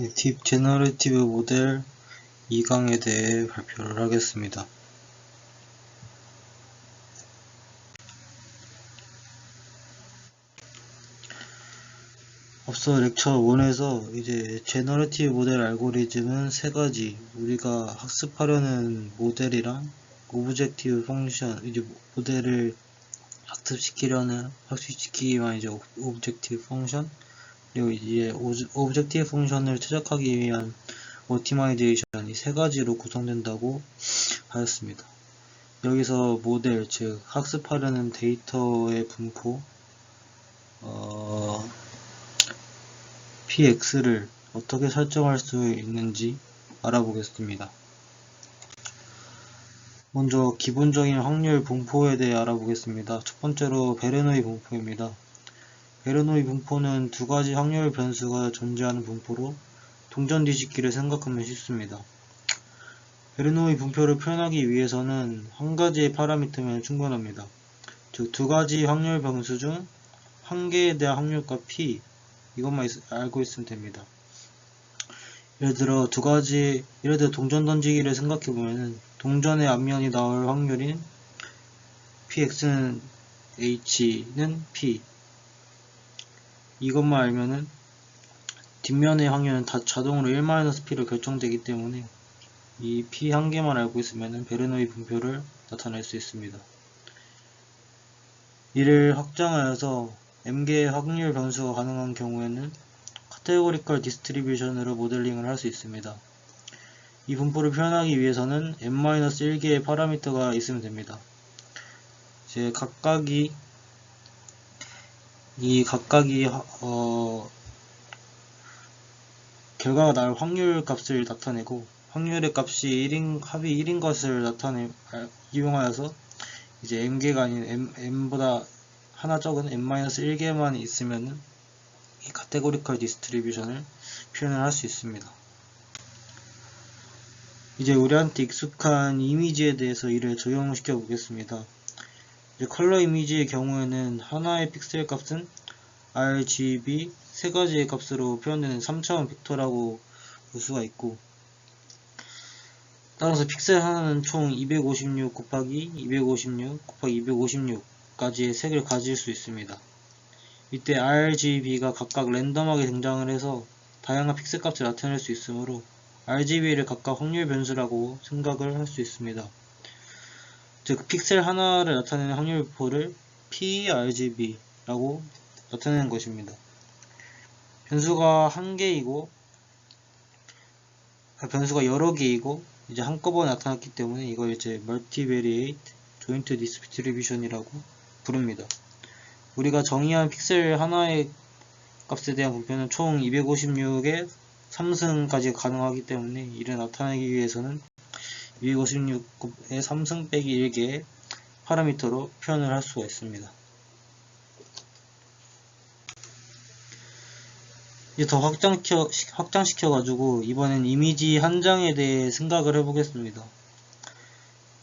네, 딥 제너레이티브 모델 2강에 대해 발표를 하겠습니다. 앞서 렉처 1에서 이제 제너레이티브 모델 알고리즘은 세 가지 우리가 학습하려는 모델이랑 오브젝티브 펑션 이제 모델을 학습시키려는 학습시키기 위한 이제 오- 오브젝티브 펑션 그리고 이제 오브젝티브 펑션을 최적화하기 위한 오티마이제이션 이 세 가지로 구성된다고 하였습니다. 여기서 모델 즉 학습하려는 데이터의 분포 어, px를 어떻게 설정할 수 있는지 알아보겠습니다. 먼저 기본적인 확률 분포에 대해 알아보겠습니다. 첫 번째로 베르노이 분포입니다. 베르노이 분포는 두 가지 확률 변수가 존재하는 분포로 동전 뒤집기를 생각하면 쉽습니다. 베르노이 분표를 표현하기 위해서는 한 가지의 파라미터면 충분합니다. 즉 두 가지 확률 변수 중 한 개에 대한 확률값 p 이것만 있- 알고 있으면 됩니다. 예를 들어 두 가지 예를 들어 동전 던지기를 생각해 보면은 동전의 앞면이 나올 확률인 px는 h는 p 이것만 알면은 뒷면의 확률은 다 자동으로 1-p로 결정되기 때문에 이 p 한 개만 알고 있으면은 베르노이 분표를 나타낼 수 있습니다. 이를 확장하여서 m개의 확률 변수가 가능한 경우에는 카테고리컬 디스트리뷰션으로 모델링을 할 수 있습니다. 이 분포를 표현하기 위해서는 n-1개의 파라미터가 있으면 됩니다. 이제 각각이 이 각각이 하- 어, 결과가 나올 확률 값을 나타내고 확률의 값이 1인 합이 1인 것을 나타내 아, 이용하여서 이제 m개가 아닌 m, m보다 하나 적은 n-1개만 있으면은 이 카테고리컬 디스트리뷰션을 표현을 할 수 있습니다. 이제 우리한테 익숙한 이미지에 대해서 이를 적용시켜 보겠습니다. 컬러 이미지의 경우에는 하나의 픽셀 값은 RGB 세 가지의 값으로 표현되는 3차원 벡터라고 볼 수가 있고 따라서 픽셀 하나는 총 256 곱하기 256 곱하기 256까지의 색을 가질 수 있습니다. 이때 RGB가 각각 랜덤하게 등장을 해서 다양한 픽셀 값을 나타낼 수 있으므로 RGB를 각각 확률 변수라고 생각을 할 수 있습니다. 즉 픽셀 하나를 나타내는 확률표를 PRGB라고 나타내는 것입니다. 변수가 한 개이고 아, 변수가 여러 개이고 이제 한꺼번에 나타났기 때문에 이걸 이제 Multivariate Joint Distribution이라고 부릅니다. 우리가 정의한 픽셀 하나의 값에 대한 분표는 총 256의 3승까지 가능하기 때문에 이를 나타내기 위해서는 256의 3승 빼기 1개의 파라미터로 표현을 할 수가 있습니다. 이제 더 확장시켜, 확장시켜 가지고 이번엔 이미지 한 장에 대해 생각을 해 보겠습니다.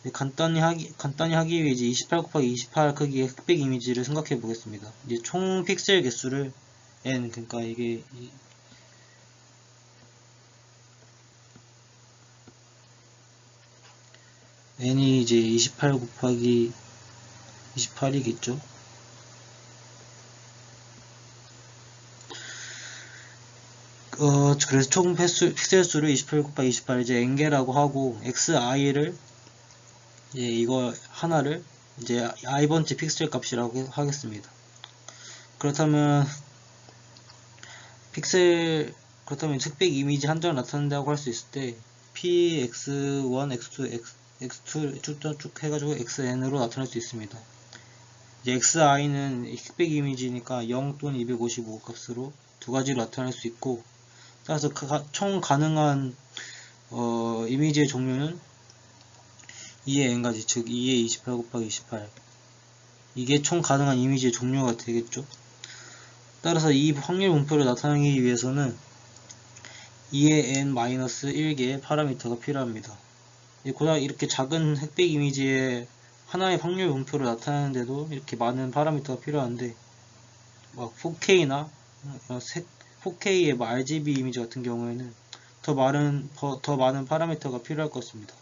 네, 간단히 하기, 간단히 하기 위해 이제 28 곱하기 28 크기의 흑백 이미지를 생각해 보겠습니다. 이제 총 픽셀 개수를 n, 그러니까 이게 n이 이제 28 곱하기 28이겠죠? 어, 그래서 총 픽셀 수를 28 곱하기 28 이제 n개라고 하고 xi를 이제 이거 하나를 이제 i번째 픽셀 값이라고 하겠습니다. 그렇다면 픽셀 그렇다면 흑백 이미지 한 장을 나타낸다고 할 수 있을 때 px1, x2, x, x2 쭉, 쭉 해가지고 xn으로 나타낼 수 있습니다. 이제 xi는 흑백 이미지니까 0 또는 255 값으로 두 가지로 나타낼 수 있고 따라서 총 가능한 어, 이미지의 종류는 2의 n가지 즉 2의 28 곱하기 28 이게 총 가능한 이미지의 종류가 되겠죠? 따라서 이 확률 분표를 나타내기 위해서는 2의 n-1개의 파라미터가 필요합니다. 이 고작 이렇게 작은 흑백 이미지에 하나의 확률 분표를 나타내는데도 이렇게 많은 파라미터가 필요한데 막 4K나 색 4K의 뭐 RGB 이미지 같은 경우에는 더 많은 더, 더 많은 파라미터가 필요할 것입니다.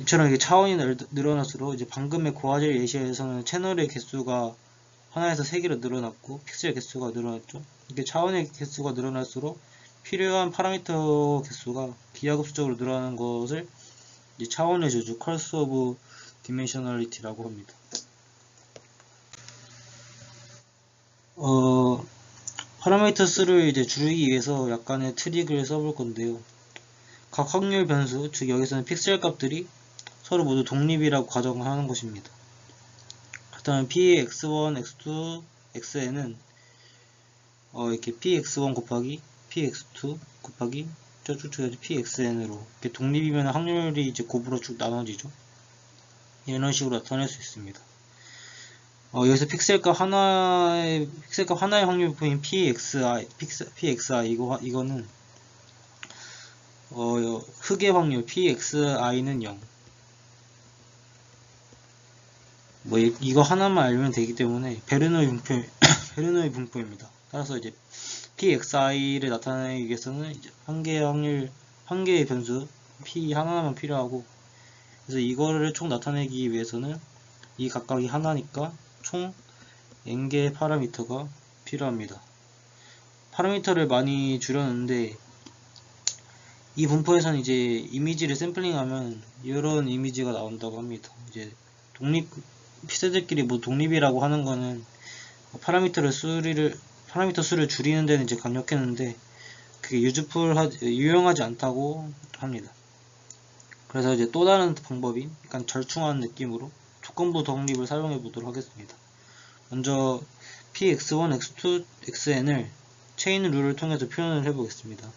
이처럼 이게 차원이 늘- 늘어날수록 이제 방금의 고화질 예시에서는 채널의 개수가 하나에서 세 개로 늘어났고 픽셀 개수가 늘어났죠. 이게 차원의 개수가 늘어날수록 필요한 파라미터 개수가 기하급수적으로 늘어나는 것을 차원의 저주 컬스 오브 디멘셔널리티라고 합니다. 어, 파라미터 수를 이제 줄이기 위해서 약간의 트릭을 써볼 건데요. 각 확률 변수, 즉 여기서는 픽셀 값들이 서로 모두 독립이라고 가정을 하는 것입니다. 그렇다면 px1, x2, xn은 어, 이렇게 px1 곱하기 px2 곱하기 쭉쭉쭉 pxn으로 이렇게 독립이면 확률이 이제 곱으로 쭉 나눠지죠. 이런 식으로 나타낼 수 있습니다. 어, 여기서 픽셀값 하나의 픽셀값 하나의 확률표인 pxi, pxi 이거 이거는 어, 흑의 확률 pxi는 0. 뭐 이- 이거 하나만 알면 되기 때문에 베르노의 분포 베르노의 분포입니다. 따라서 이제 pxi를 나타내기 위해서는 이제 한 개의 확률 한 개의 변수 p 하나만 필요하고 그래서 이거를 총 나타내기 위해서는 이 각각이 하나니까 총 n개의 파라미터가 필요합니다. 파라미터를 많이 줄였는데 이 분포에서는 이제 이미지를 샘플링하면 이런 이미지가 나온다고 합니다. 이제 독립 피세들끼리 뭐 독립이라고 하는 거는 파라미터를 수리를 파라미터 수를 줄이는 데는 이제 강력했는데 그게 유즈풀 유용하지 않다고 합니다. 그래서 이제 또 다른 방법인 약간 절충하는 느낌으로 조건부 독립을 사용해 보도록 하겠습니다. 먼저 px1, x2, xn을 체인 룰을 통해서 표현을 해 보겠습니다.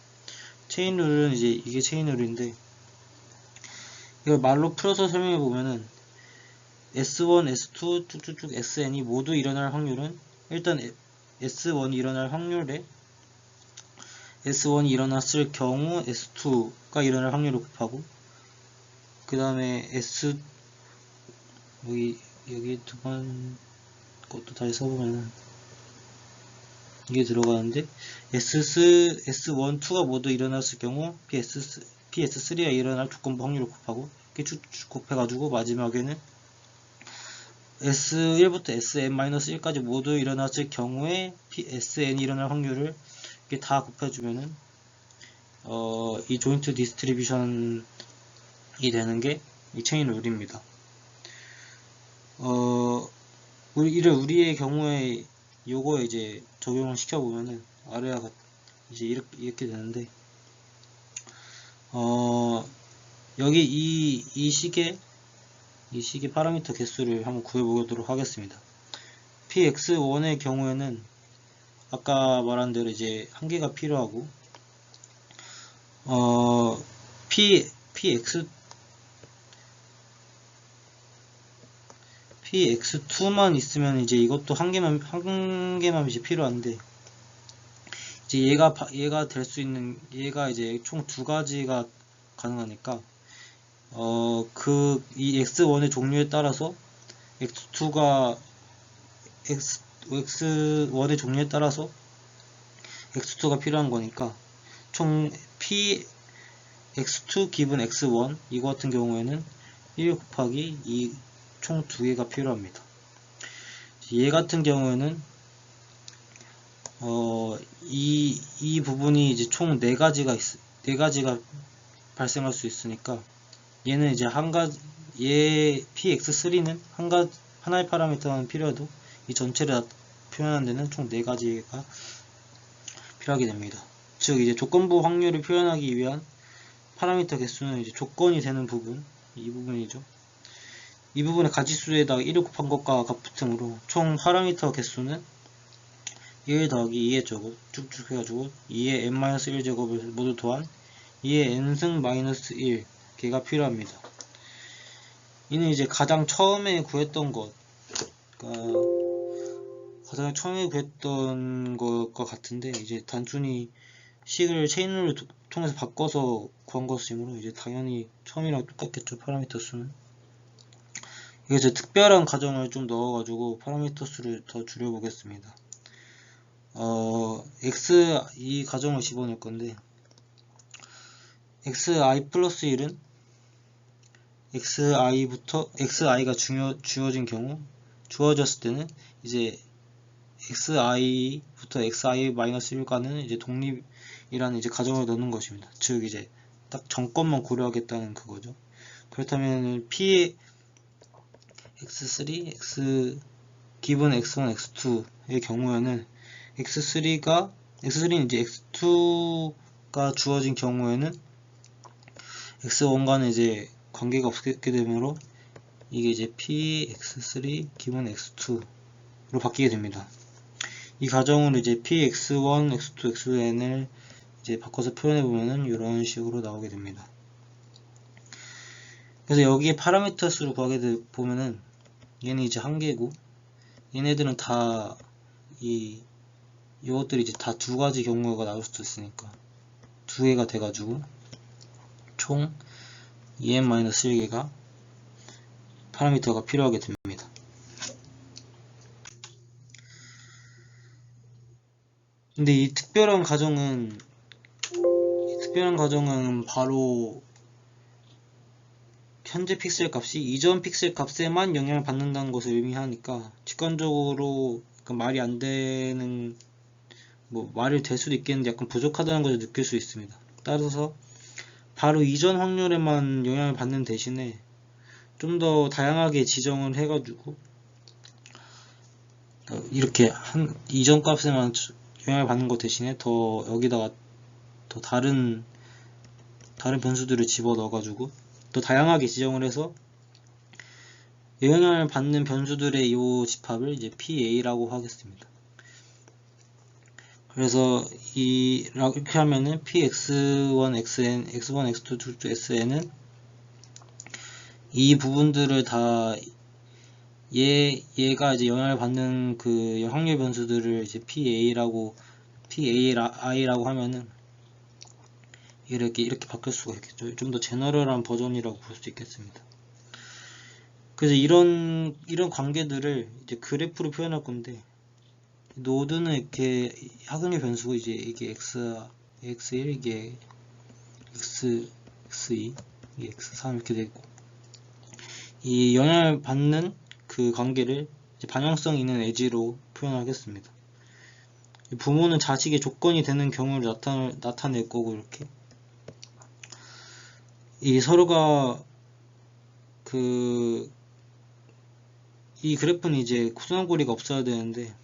체인 룰은 이제 이게 체인 룰인데 이걸 말로 풀어서 설명해 보면은 S1, S2, 쭉쭉쭉 SN이 모두 일어날 확률은 일단 S1이 일어날 확률에 S1이 일어났을 경우 S2가 일어날 확률을 곱하고 그 다음에 S 여기 여기 두 번 것도 다시 써보면은 이게 들어가는데 S, S1, 2가 모두 일어났을 경우 PS, PS3가 일어날 조건부 확률을 곱하고 이렇게 쭉쭉 곱해가지고 마지막에는 S1부터 Sn-1까지 모두 일어났을 경우에 SN이 일어날 확률을 다 곱해주면은 어, 이 조인트 디스트리뷰션이 되는 게 이 체인 룰입니다. 어, 우리, 이를 우리의 경우에 요거 이제 적용을 시켜보면은 아래와 같, 이제 이렇게, 이렇게 되는데 어, 여기 이, 이 식의 이 식의 파라미터 개수를 한번 구해보도록 하겠습니다. px1의 경우에는 아까 말한 대로 이제 한 개가 필요하고 어 p px px2만 있으면 이제 이것도 한 개만 한 개만 이제 필요한데 이제 얘가 바- 얘가 될 수 있는 얘가 이제 총 두 가지가 가능하니까 어, 그, 이 X1의 종류에 따라서 X2가 X, X1의 종류에 따라서 X2가 필요한 거니까 총 P X2 기분 X1 이거 같은 경우에는 1 곱하기 2 총 두 개가 필요합니다. 얘 같은 경우에는 어, 이, 이 부분이 이제 총네 가지가 있, 네 가지가 발생할 수 있으니까 얘는 이제 한 가지 얘 px3는 한가 하나의 파라미터만 필요해도 이 전체를 나- 표현하는 데는 총 네 가지가 필요하게 됩니다. 즉 이제 조건부 확률을 표현하기 위한 파라미터 개수는 이제 조건이 되는 부분 이 부분이죠. 이 부분의 가지수에다가 1을 곱한 것과 같으므로 총 파라미터 개수는 1 더하기 2의 제곱 쭉쭉 해가지고 2의 n-1 제곱을 모두 더한 2의 n승 마이너스 1 개가 필요합니다. 이는 이제 가장 처음에 구했던 것, 그러니까 가장 처음에 구했던 것과 같은데 이제 단순히 식을 체인을 도- 통해서 바꿔서 구한 것이므로 이제 당연히 처음이랑 똑같겠죠 파라미터 수는. 여기서 특별한 가정을 좀 넣어가지고 파라미터 수를 더 줄여보겠습니다. 어, x 이 가정을 집어넣을 건데 xi 플러스 1은 xi부터 xi가 중요, 주어진 경우 주어졌을 때는 이제 xi부터 xi 마이너스 1과는 이제 독립이라는 이제 가정을 넣는 것입니다. 즉 이제 딱 정권만 고려하겠다는 그거죠. 그렇다면 p x3, x 기본 x1, x2의 경우에는 x3가 x3는 이제 x2가 주어진 경우에는 x1과는 이제 관계가 없게 되므로 이게 이제 px3 기본 x2로 바뀌게 됩니다. 이 가정으로 이제 px1, x2, xn을 이제 바꿔서 표현해 보면은 이런 식으로 나오게 됩니다. 그래서 여기에 파라미터 수를 구하게 되, 보면은 얘는 이제 한 개고 얘네들은 다이 이것들이 이제 다 두 가지 경우가 나올 수도 있으니까 두 개가 돼가지고 총 en-1개가 파라미터가 필요하게 됩니다. 근데 이 특별한 가정은 이 특별한 가정은 바로 현재 픽셀 값이 이전 픽셀 값에만 영향을 받는다는 것을 의미하니까 직관적으로 말이 안 되는 뭐 말이 될 수도 있겠는데 약간 부족하다는 것을 느낄 수 있습니다. 따라서 바로 이전 확률에만 영향을 받는 대신에 좀 더 다양하게 지정을 해가지고 이렇게 한 이전 값에만 영향을 받는 것 대신에 더 여기다가 더 다른 다른 변수들을 집어 넣어 가지고 더 다양하게 지정을 해서 영향을 받는 변수들의 이 집합을 이제 PA라고 하겠습니다. 그래서 이 이렇게 하면은 px1, xn, x1, x2, xn은 이 부분들을 다 얘, 얘가 이제 영향을 받는 그 확률 변수들을 이제 PA라고, PAI라고 하면은 이렇게, 이렇게 바뀔 수가 있겠죠. 좀 더 제너럴한 버전이라고 볼 수 있겠습니다. 그래서 이런, 이런 관계들을 이제 그래프로 표현할 건데, 노드는 이렇게 확률 변수고 이제 이게 x, x1, 이게 x, x2, 이게 x3 이렇게 되고, 이 영향을 받는 그 관계를 반영성 있는 에지로 표현하겠습니다. 부모는 자식의 조건이 되는 경우를 나타, 나타낼 거고 이렇게 이 서로가 그 이 그래프는 이제 구순환고리가 없어야 되는데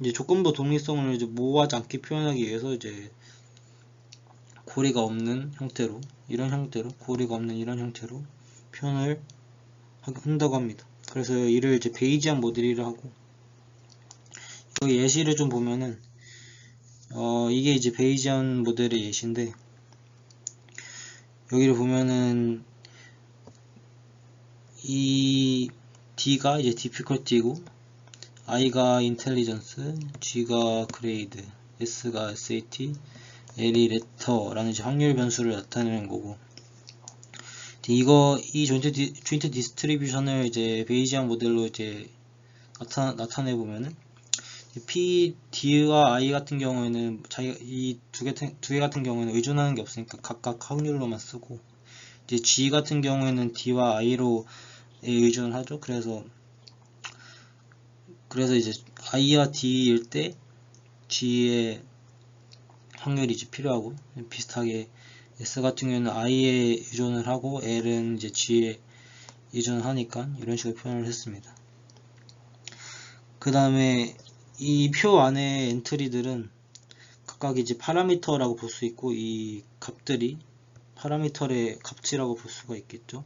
이제 조건부 독립성을 이제 모호하지 않게 표현하기 위해서 이제 고리가 없는 형태로 이런 형태로 고리가 없는 이런 형태로 표현을 한다고 합니다. 그래서 이를 이제 베이지안 모델이라 하고 여기 예시를 좀 보면은 어 이게 이제 베이지안 모델의 예시인데 여기를 보면은 이 D가 이제 difficulty고 I가 intelligence, G가 grade, S가 SAT, L이 이제 확률 변수를 나타내는 거고 이거 이 조인트 디, 조인트 디스트리뷰션을 이제 베이지안 모델로 이제 나타 나타내 보면은 P, D와 I 같은 경우에는 자기 이두 개 두 개 같은 경우에는 의존하는 게 없으니까 각각 확률로만 쓰고 이제 G 같은 경우에는 D와 I로 의존을 하죠. 그래서 그래서 이제 I와 D일 때 G의 확률이 이제 필요하고 비슷하게 S 같은 경우는 I에 의존을 하고 L은 이제 G에 의존을 하니까 이런 식으로 표현을 했습니다. 그 다음에 이 표 안에 엔트리들은 각각 이제 파라미터라고 볼 수 있고 이 값들이 파라미터의 값이라고 볼 수가 있겠죠.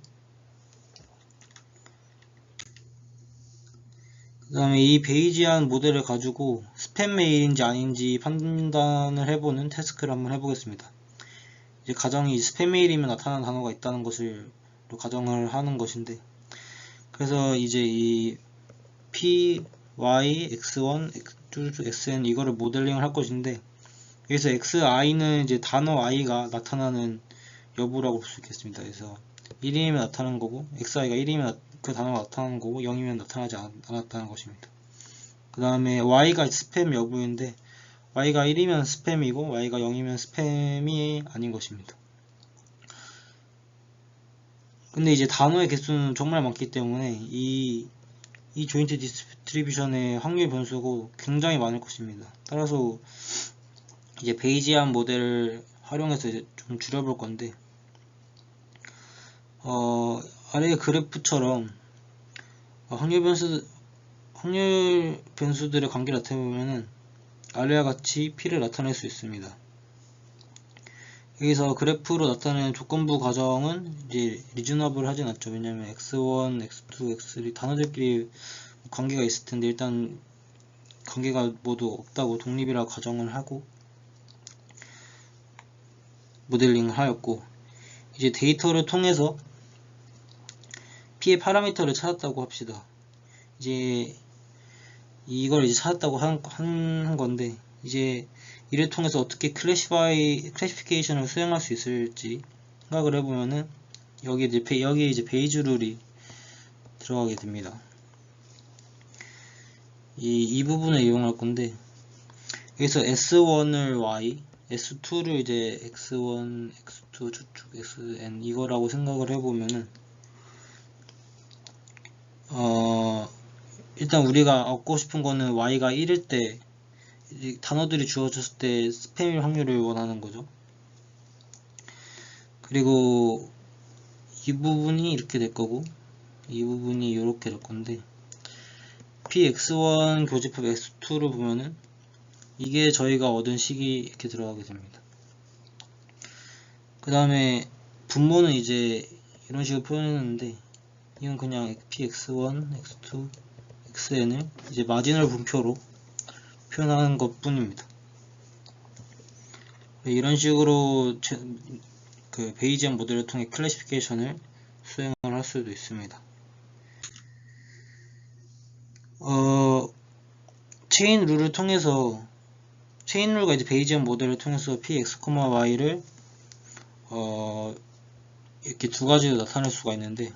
그 다음에 이 베이지안 모델을 가지고 스팸 메일인지 아닌지 판단을 해보는 태스크를 한번 해보겠습니다. 이제 가정이 스팸 메일이면 나타나는 단어가 있다는 것을 가정을 하는 것인데 그래서 이제 이 p, y, x1, x2, xn 이거를 모델링을 할 것인데 여기서 xi는 이제 단어 i가 나타나는 여부라고 볼 수 있겠습니다. 그래서 1이면 나타나는 거고 xi가 1이면 그 단어가 나타나는 거고 0이면 나타나지 않았다는 것입니다. 그 다음에 y가 스팸 여부인데 y가 1이면 스팸이고 y가 0이면 스팸이 아닌 것입니다. 근데 이제 단어의 개수는 정말 많기 때문에 이, 이 조인트 디스트리뷰션의 확률 변수고 굉장히 많을 것입니다. 따라서 이제 베이지안 모델을 활용해서 이제 좀 줄여볼 건데 어, 아래 그래프처럼 어, 확률 변수 확률 변수들의 관계를 나타내보면은 아래와 같이 P를 나타낼 수 있습니다. 여기서 그래프로 나타내는 조건부 과정은 이제 리즈너블 하진 않죠. 왜냐면 x1, x2, x3 단어들끼리 관계가 있을 텐데 일단 관계가 모두 없다고 독립이라 가정을 하고 모델링을 하였고 이제 데이터를 통해서 P의 파라미터를 찾았다고 합시다. 이제 이걸 이제 찾았다고 한, 한 건데 이제 이를 통해서 어떻게 클래시파이 클래시피케이션을 수행할 수 있을지 생각을 해보면은 여기 이제 베, 여기 이제 베이즈 룰이 들어가게 됩니다. 이, 이 부분을 이용할 건데 여기서 S1을 Y, S2를 이제 X1, X2 추축 Xn 이거라고 생각을 해보면은 어 일단 우리가 얻고 싶은 거는 Y가 1일 때 단어들이 주어졌을 때 스팸일 확률을 원하는 거죠. 그리고 이 부분이 이렇게 될 거고 이 부분이 이렇게 될 건데 px1 교집합 x2를 보면은 이게 저희가 얻은 식이 이렇게 들어가게 됩니다. 그 다음에 분모는 이제 이런 식으로 표현했는데 이건 그냥 px1, x2, xn을 이제 마지널 분표로 표현하는 것 뿐입니다. 이런 식으로 제, 그 베이지안 모델을 통해 클래시피케이션을 수행을 할 수도 있습니다. 어, 체인 룰을 통해서 체인 룰과 이제 베이지안 모델을 통해서 px, y를 어, 이렇게 두 가지로 나타낼 수가 있는데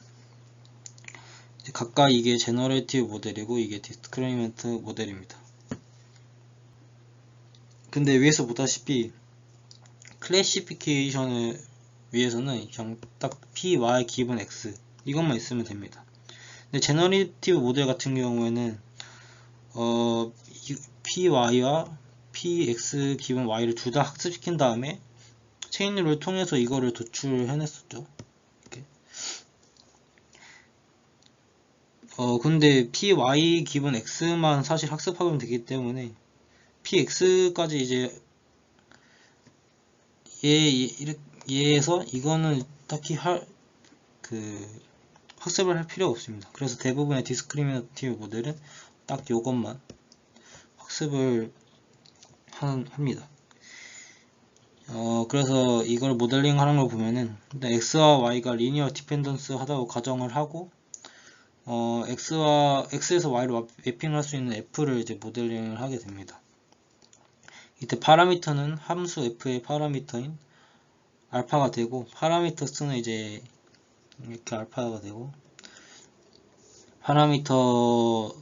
각각 이게 제너레이티브 모델이고 이게 디스크리멘트 모델입니다. 근데 위에서 보다시피 클래시피케이션을 위해서는 그냥 딱 p, y, 기본 x 이것만 있으면 됩니다. 근데 제너레이티브 모델 같은 경우에는 어, p, y와 p, x, 기본 y를 둘 다 학습시킨 다음에 체인룰을 통해서 이거를 도출해냈었죠. 이렇게. 어, 근데 p, y, 기본 x만 사실 학습하면 되기 때문에 px까지 이제 얘, 얘에서 이거는 딱히 할, 그, 학습을 할 필요가 없습니다. 그래서 대부분의 디스크리미너티브 모델은 딱 요것만 학습을 하는, 합니다. 어, 그래서 이걸 모델링 하는 걸 보면은, 일단 x와 y가 리니어 디펜던스 하다고 가정을 하고, 어, x와, x에서 y로 매핑을 할 수 있는 f를 이제 모델링을 하게 됩니다. 이때 파라미터는 함수 f의 파라미터인 알파가 되고 파라미터 수는 이제 이렇게 알파가 되고 파라미터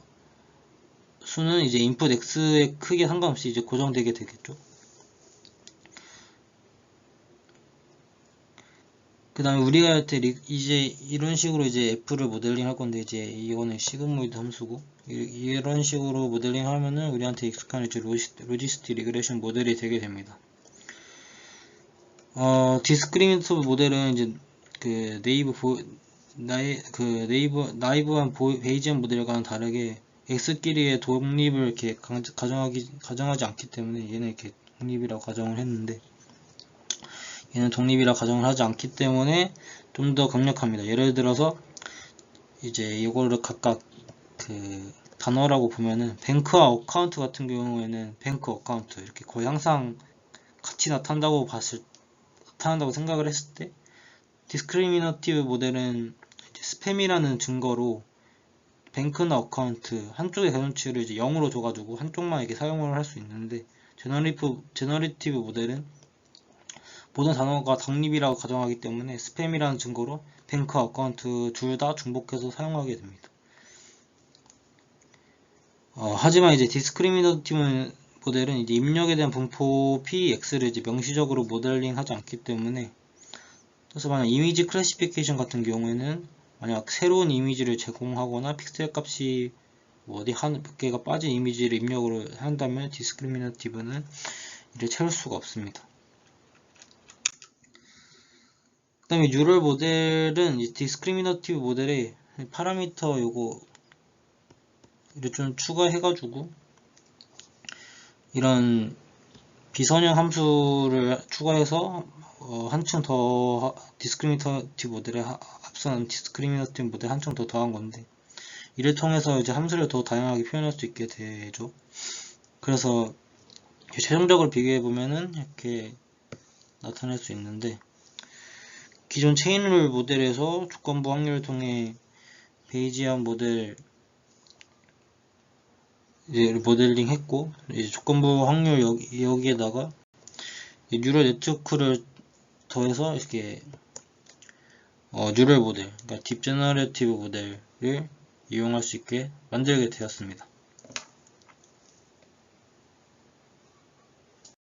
수는 이제 인풋 x의 크기에 상관없이 이제 고정되게 되겠죠. 그 다음에 우리가 할 때 이제 이런 식으로 이제 f를 모델링 할 건데 이제 이거는 시그모이드 함수고 이런 식으로 모델링 하면은 우리한테 익숙한 이제 로지스티 리그레션 모델이 되게 됩니다. 어, 디스크리미트 모델은 이제 그 네이버 보, 나이, 그 네이버, 나이브한 보, 베이지안 모델과는 다르게 x끼리의 독립을 이렇게 가정하기, 가정하지 않기 때문에 얘는 이렇게 독립이라고 가정을 했는데 얘는 독립이라 가정을 하지 않기 때문에 좀 더 강력합니다. 예를 들어서 이제 이거를 각각 그 단어라고 보면은 뱅크와 어카운트 같은 경우에는 뱅크 어카운트 이렇게 거의 항상 같이 나타난다고 봤을 나타난다고 생각을 했을 때 디스크리미너티브 모델은 스팸이라는 증거로 뱅크나 어카운트 한쪽의 개선치를 이제 0으로 줘가지고 한쪽만 이렇게 사용을 할 수 있는데 제너리프, 제너리티브 모델은 모든 단어가 독립이라고 가정하기 때문에 스팸이라는 증거로 뱅크 어카운트 둘 다 중복해서 사용하게 됩니다. 어, 하지만 이제 디스크리미너티브 모델은 이제 입력에 대한 분포 PX를 이제 명시적으로 모델링 하지 않기 때문에 그래서 만약 이미지 클래시피케이션 같은 경우에는 만약 새로운 이미지를 제공하거나 픽셀 값이 뭐 어디 한 몇 개가 빠진 이미지를 입력을 한다면 디스크리미너티브는 이를 채울 수가 없습니다. 그 다음에 뉴럴 모델은 이 디스크리미너티브 모델에 파라미터 요거 이를 좀 추가해 가지고 이런 비선형 함수를 추가해서 어, 한층 더 디스크리미너티브 모델에 하- 앞선 디스크리미너티브 모델 한층 더 더한 건데 이를 통해서 이제 함수를 더 다양하게 표현할 수 있게 되죠. 그래서 최종적으로 비교해 보면은 이렇게 나타낼 수 있는데 기존 체인룰 모델에서 조건부 확률을 통해 베이지안 모델 이제 모델링 했고 이제 조건부 확률 여기, 여기에다가 이 뉴럴 네트워크를 더해서 이렇게 어, 뉴럴 모델, 그러니까 딥 제너레티브 모델을 이용할 수 있게 만들게 되었습니다.